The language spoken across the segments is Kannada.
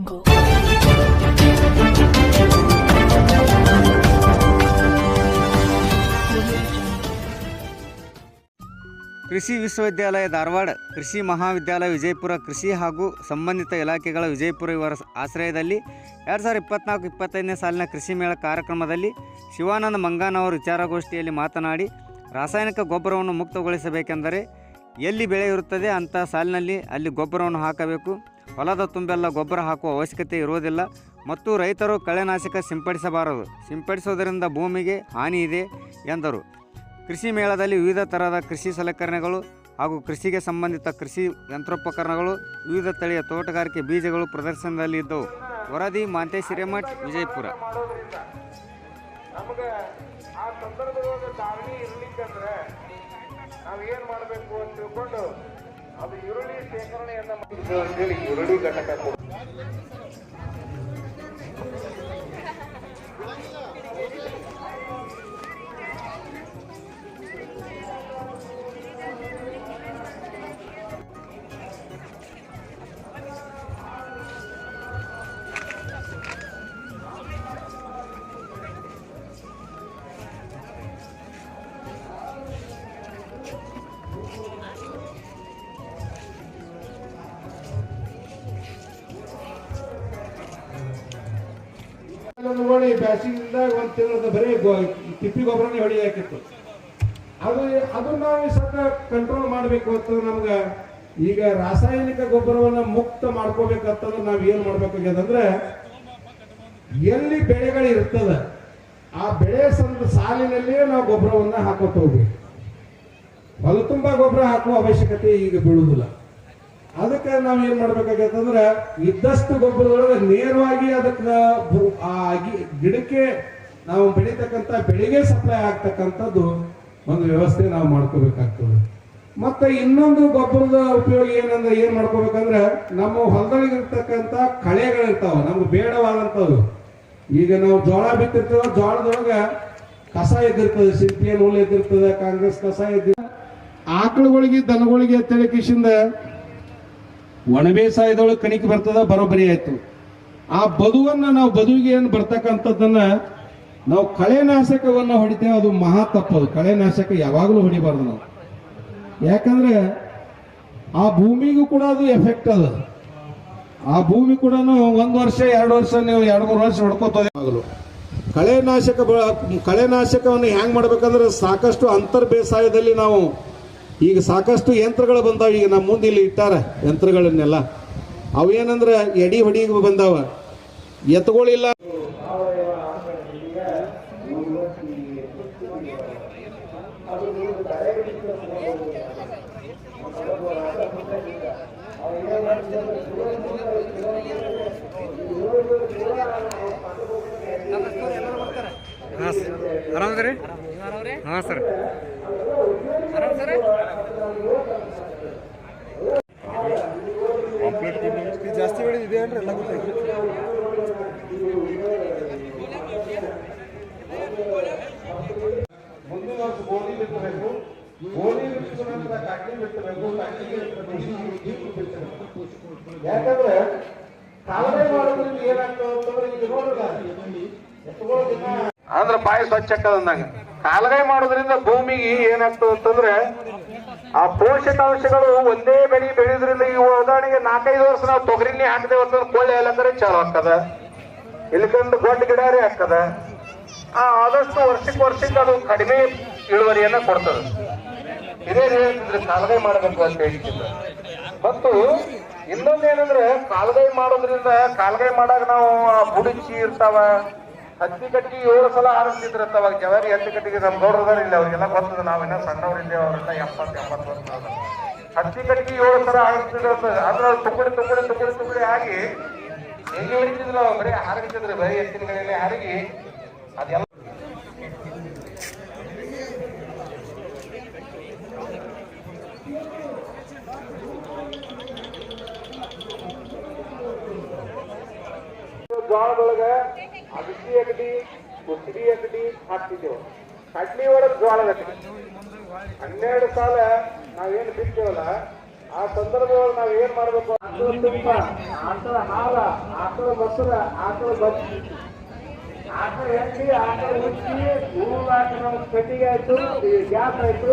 ಕೃಷಿ ವಿಶ್ವವಿದ್ಯಾಲಯ ಧಾರವಾಡ, ಕೃಷಿ ಮಹಾವಿದ್ಯಾಲಯ ವಿಜಯಪುರ ಕೃಷಿ ಹಾಗೂ ಸಂಬಂಧಿತ ಇಲಾಖೆಗಳ ವಿಜಯಪುರ ಇವರ ಆಶ್ರಯದಲ್ಲಿ ಎರಡು ಸಾವಿರದ ಇಪ್ಪತ್ನಾಲ್ಕು ಇಪ್ಪತ್ತೈದನೇ ಸಾಲಿನ ಕೃಷಿ ಮೇಳ ಕಾರ್ಯಕ್ರಮದಲ್ಲಿ ಶಿವಾನಂದ ಮಂಗಾನ್ ಅವರು ವಿಚಾರಗೋಷ್ಠಿಯಲ್ಲಿ ಮಾತನಾಡಿ, ರಾಸಾಯನಿಕ ಗೊಬ್ಬರವನ್ನು ಮುಕ್ತಗೊಳಿಸಬೇಕೆಂದರೆ ಎಲ್ಲಿ ಬೆಳೆ ಇರುತ್ತದೆ ಅಂಥ ಸಾಲಿನಲ್ಲಿ ಅಲ್ಲಿ ಗೊಬ್ಬರವನ್ನು ಹಾಕಬೇಕು. ಹೊಲದ ತುಂಬೆಲ್ಲ ಗೊಬ್ಬರ ಹಾಕುವ ಅವಶ್ಯಕತೆ ಇರುವುದಿಲ್ಲ ಮತ್ತು ರೈತರು ಕಳೆನಾಶಕ ಸಿಂಪಡಿಸಬಾರದು. ಸಿಂಪಡಿಸುವುದರಿಂದ ಭೂಮಿಗೆ ಹಾನಿ ಇದೆ ಎಂದರು. ಕೃಷಿ ಮೇಳದಲ್ಲಿ ವಿವಿಧ ಥರದ ಕೃಷಿ ಸಲಕರಣೆಗಳು ಹಾಗೂ ಕೃಷಿಗೆ ಸಂಬಂಧಿತ ಕೃಷಿ ಯಂತ್ರೋಪಕರಣಗಳು, ವಿವಿಧ ತಳಿಯ ತೋಟಗಾರಿಕೆ ಬೀಜಗಳು ಪ್ರದರ್ಶನದಲ್ಲಿ ಇದ್ದವು. ವರದಿ ಮಾಂತೇಶ್ ಹಿರೇಮಠ್ ವಿಜಯಪುರ ಅದು ಈರುಳ್ಳಿ ಶೇಖರಣೆಯನ್ನ ಮಾಡಿದ್ದು ಅಂತೇಳಿ ಈರುಳ್ಳಿ ಘಟಕ ನೋಡಿ ಬ್ಯಾಸಿಗಿಂದ ಒಂದು ತಿಂಗಳದ ಬರೀ ತಿಪ್ಪಿ ಗೊಬ್ಬರನೇ ಹೊಡಿಯಾಕಿತ್ತು ಅದು ಅದು ನಾವು ಸ್ವಲ್ಪ ಕಂಟ್ರೋಲ್ ಮಾಡಬೇಕು ಅಂತ ನಮ್ಗೆ ಈಗ ರಾಸಾಯನಿಕ ಗೊಬ್ಬರವನ್ನ ಮುಕ್ತ ಮಾಡ್ಕೋಬೇಕಂತಂದ್ರೆ ನಾವು ಏನ್ ಮಾಡ್ಬೇಕಾಗ್ಯದಂದ್ರೆ ಎಲ್ಲಿ ಬೆಳೆಗಳು ಇರ್ತದ, ಆ ಬೆಳೆ ಸಂದ ಸಾಲಿನಲ್ಲಿಯೇ ನಾವು ಗೊಬ್ಬರವನ್ನ ಹಾಕೋತ ಹೋಗ್ಬೇಕು. ಹೊಲ ತುಂಬಾ ಗೊಬ್ಬರ ಹಾಕುವ ಅವಶ್ಯಕತೆ ಈಗ ಬೀಳುವುದಿಲ್ಲ ಅದಕ್ಕೆ ನಾವು ಏನ್ ಮಾಡ್ಬೇಕಾಗತ್ತಂದ್ರೆ ಇದ್ದಷ್ಟು ಗೊಬ್ಬರದೊಳಗೆ ನೇರವಾಗಿ ಅದಕ್ಕೆ ಆ ಗಿಡಕ್ಕೆ ನಾವು ಬೆಳೀತಕ್ಕಂಥ ಬೆಳೆಗೆ ಸಪ್ಲೈ ಆಗ್ತಕ್ಕಂಥದ್ದು ಒಂದು ವ್ಯವಸ್ಥೆ ನಾವು ಮಾಡ್ಕೋಬೇಕಾಗ್ತದೆ. ಮತ್ತೆ ಇನ್ನೊಂದು ಗೊಬ್ಬರದ ಉಪಯೋಗ ಏನಂದ್ರೆ, ಏನ್ ಮಾಡ್ಕೋಬೇಕಂದ್ರೆ, ನಮ್ಮ ಹೊಲದೊಳಗೆ ಇರ್ತಕ್ಕಂಥ ಕಳೆಗಳಿರ್ತಾವ, ನಮ್ಗೆ ಬೇಡವಾದಂಥವು ಈಗ ನಾವು ಜೋಳ ಬಿತ್ತಿರ್ತೇವ ಜೋಳದೊಳಗೆ ಕಸ ಎದ್ದಿರ್ತದೆ, ಸಿಂಪಿಯ ನೂಲು ಎದ್ದಿರ್ತದೆ, ಕಾಂಗ್ರೆಸ್ ಕಸ ಎದ್ದಿರ್ತದೆ ಆಕಳುಗಳಿಗೆ ದನಗಳಿಗೆ ತೆರೆ ಕಿಶಿಂದ ಒಣ ಬೇಸಾಯದೊಳಗೆ ಕಣಿಕೆ ಬರ್ತದ, ಬರೋಬ್ಬರಿ ಆಯ್ತು. ಆ ಬದುವನ್ನ ನಾವು ಬದುವಿಗೆ ಏನು ಬರ್ತಕ್ಕಂಥದ್ದನ್ನ ನಾವು ಕಳೆನಾಶಕವನ್ನ ಹೊಡಿತೇವೆ, ಅದು ಮಹಾ ತಪ್ಪದು ಕಳೆನಾಶಕ ಯಾವಾಗಲೂ ಹೊಡಿಬಾರ್ದು ನಾವು. ಯಾಕಂದ್ರೆ ಆ ಭೂಮಿಗೂ ಕೂಡ ಅದು ಎಫೆಕ್ಟ್ ಅದ. ಆ ಭೂಮಿ ಕೂಡ ಒಂದು ವರ್ಷ, ಎರಡು ವರ್ಷ ನೀವು ಎರಡು ಮೂರು ವರ್ಷ ಹೊಡ್ಕೋತದೆ ಕಳೆನಾಶಕ ಕಳೆನಾಶಕವನ್ನು ಹ್ಯಾಂಗ್ ಮಾಡ್ಬೇಕಂದ್ರೆ ಸಾಕಷ್ಟು ಅಂತರ್ ಬೇಸಾಯದಲ್ಲಿ ನಾವು ಈಗ ಸಾಕಷ್ಟು ಯಂತ್ರಗಳು ಬಂದಾವ. ಈಗ ನಮ್ಮ ಮುಂದೆ ಇಲ್ಲಿ ಇಟ್ಟಾರ ಯಂತ್ರಗಳನ್ನೆಲ್ಲ. ಅವೇನಂದ್ರೆ ಎಡಿ ಹೊಡಿಗೆ ಬಂದಾವ. ಎತ್ತುಗಳಿಲ್ಲ. ಹಾಂ ಸರ್. ಆರಾಮದ್ರಿ ಹಾಂ ಸರ್. ಜಾಸ್ತಿ ಬೆಳೆದಿದೆ ಅಂದ್ರೆ ಎಲ್ಲ ಗೊತ್ತಾಯ್ತು. ಮುಂದಿನ ವರ್ಷ ಗೋಧಿ ಬಿತ್ತಬೇಕು. ಗೋಧಿ ಬಿತ್ತಿದ ನಂತರ ಕಡ್ಲಿ ಬಿತ್ತಬೇಕು ಯಾಕಂದ್ರೆ ಕಾಲುವೆ ಮಾಡೋದ್ರಿಂದ ಏನಾಗ್ತದೆ ಅಂತಂದ್ರೆ ಈಗ ನೋಡಲ್ಲ ಎತ್ತುಗಳು ದಿನ ಅಂದ್ರ ಬಾಯಿ ಸ್ವಚ್ಛ ಅಂದಂಗ. ಕಾಲಗೈ ಮಾಡೋದ್ರಿಂದ ಭೂಮಿಗೆ ಏನಾಗ್ತದೆ ಅಂತಂದ್ರೆ ಆ ಪೋಷಕಾಂಶಗಳು ಒಂದೇ ಬೆಳೆ ಬೆಳೆಯೋದ್ರಿಂದ ಈ ಉದಾಹರಣೆಗೆ ನಾಲ್ಕೈದು ವರ್ಷ ನಾವು ತೊಗರಿನೇ ಹಾಕಿದೇವೆ ಅಂತಂದ್ರೆ ಕೊಳ್ಳೆ ಎಲ್ಲಂದ್ರೆ ಚಾಲು ಆಗ್ತದ. ಇಲ್ಲಿಕಂದು ದೊಡ್ಡ ಗಿಡಾರಿ ಆಗ್ತದ. ಆ ಆದಷ್ಟು ವರ್ಷಕ್ಕೆ ವರ್ಷಕ್ಕೆ ಅದು ಕಡಿಮೆ ಇಳುವರಿಯನ್ನ ಕೊಡ್ತದೆ. ಇದೇ ಹೇಳ್ತಿದ್ರೆ? ಕಾಲಗೈ ಮಾಡಬೇಕು ಅಂತ ಹೇಳ್ತಿದ್ರು. ಮತ್ತು ಇನ್ನೊಂದೇನಂದ್ರೆ ಕಾಲಗೈ ಮಾಡೋದ್ರಿಂದ ಕಾಲಗೈ ಮಾಡಾಗ ನಾವು ಆ ಬುಡಚಿ ಇರ್ತಾವ ಹತ್ತಿ ಕಟ್ಟಿ ಏಳು ಸಲ ಆರಿಸ್ತಿದ್ರು ಅವಾಗ ಜವಾರಿ ಹತ್ತಿ ಕಟ್ಟಿಗೆ ನಮ್ಮ ಗೌಡ್ರದಾರ ಇಲ್ಲ, ಅವ್ರಿಗೆಲ್ಲ ಗೊತ್ತದ ನಾವಿನ್ನ ಸಣ್ಣವ್ರಿದ್ದೇವೆ ಅವರೆಲ್ಲ ಎಪ್ಪತ್ತು ಎಂಬತ್ತು ವರ್ಷ. ಹತ್ತಿ ಕಟ್ಟಿಗೆ ಏಳು ಸಲ ಆರಿಸ್ತಿದ್ರು ಅಂತ ಅದ್ರ ತುಕಡಿ ತುಕಡಿ ತುಕಡಿ ತುಕಡಿ ಆಗಿ ಹೆಂಗೆ ಹಿಡಿತಿದ್ರು ಬರೀ ಹಾರಿಸಿದ್ರು, ಬರೀ ಎತ್ತಿನಗಳಲ್ಲಿ ಹಾರಿಗಿ, ಅದೆಲ್ಲ ಜೋಳದೊಳಗ ಅಗಸಿ ಅಗಡಿ ಕುಸಿಡಿ ಅಗಡಿ ಹಾಕ್ತಿದ್ದೇವೆ. ಕಡ್ಲಿ ಒಳಗೆ ಜ್ವಾಳದ ಹನ್ನೆರಡು ಸಾಲ ನಾವೇನು ಬಿತ್ತೇವಲ್ಲ ಆ ಸಂದರ್ಭದಲ್ಲಿ ನಾವ್ ಏನ್ ಮಾಡ್ಬೇಕು? ಆಕಳ ತುಪ್ಪ, ಆಕಳ ಹಾಲ, ಆಕಳ ಮೊಸರ, ಆಕಳ ಬಸ್ ಆಕಳ ಎಣ್ಣೆ ಆಕಳ ಉಚ್ಚಿ ಹೂವು ನಮ್ಗೆ ಕಟ್ಟಿಗೆ ಆಯ್ತು ಗ್ಯಾಸ್ ಆಯ್ತು.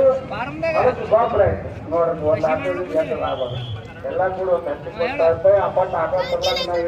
ಗೊಬ್ಬರ ಆಯ್ತು. ನೋಡ್ರಿ, ಒಂದ್ ಆಕಳ ಲಾಭ ಎಲ್ಲ ಕೂಡ ಒಂದು ಹತ್ತು ರೂಪಾಯಿ ಅಪ್ಪಟ್ಟು ಆಕಳ ತರ್ಲಾಕ ನಾವು